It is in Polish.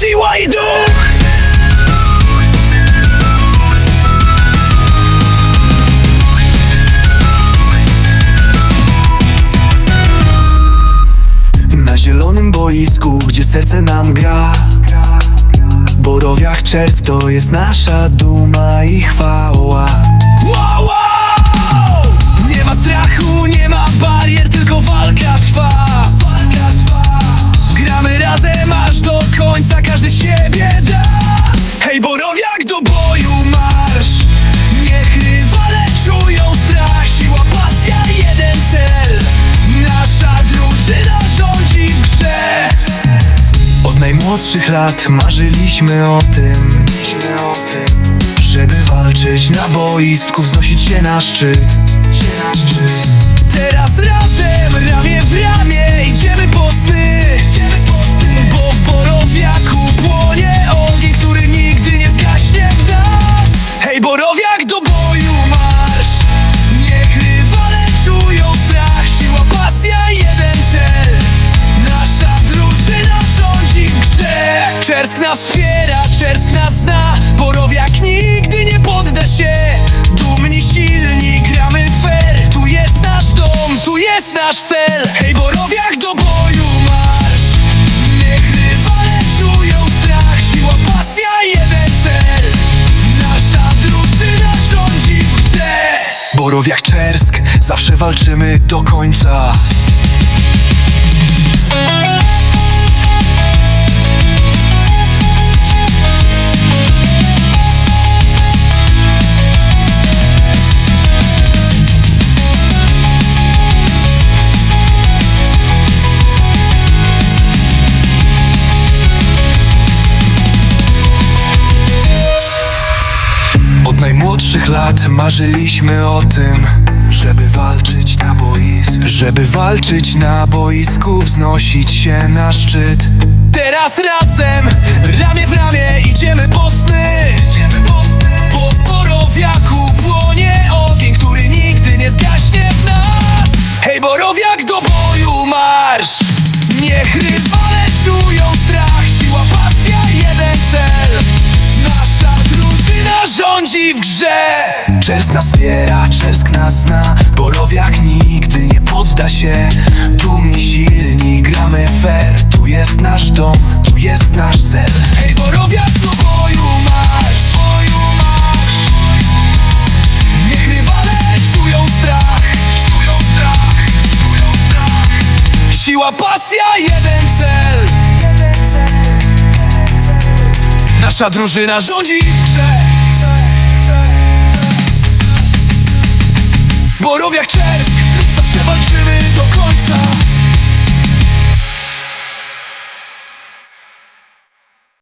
siła i duch! Na zielonym boisku, gdzie serce nam gra. Borowiach czerw to jest nasza duma i chwała. Od najmłodszych lat marzyliśmy o tym Żeby walczyć na boisku, wznosić się na szczyt Czersk nas wspiera, Czersk nas zna Borowiak nigdy nie podda się. Dumni, silni, gramy fair. Tu jest nasz dom, tu jest nasz cel. Hej Borowiak do boju marsz. Niech rywale czują strach. Siła, pasja, jeden cel. Nasza drużyna rządzi w grze. Borowiak Czersk, zawsze walczymy do końca Od najmłodszych lat marzyliśmy o tym Żeby walczyć na boisku. Żeby walczyć na boisku Wznosić się na szczyt. Teraz razem, ramię w ramię Idziemy po sny. Bo w Borowiaku płonie ogień Który nigdy nie zgaśnie w nas. Hej Borowiak do boju marsz! Niech rywale czują strach rządzi w grze. Czersk nas wspiera, Czersk nas zna Borowiak nigdy nie podda się. Dumni, silni, gramy fair Tu jest nasz dom, tu jest nasz cel. Hej Borowiak do boju marsz Boju marsz Niech rywale czują strach Czują strach, czują strach. Siła, pasja, jeden cel. Nasza drużyna rządzi w grze Borowiak Czersk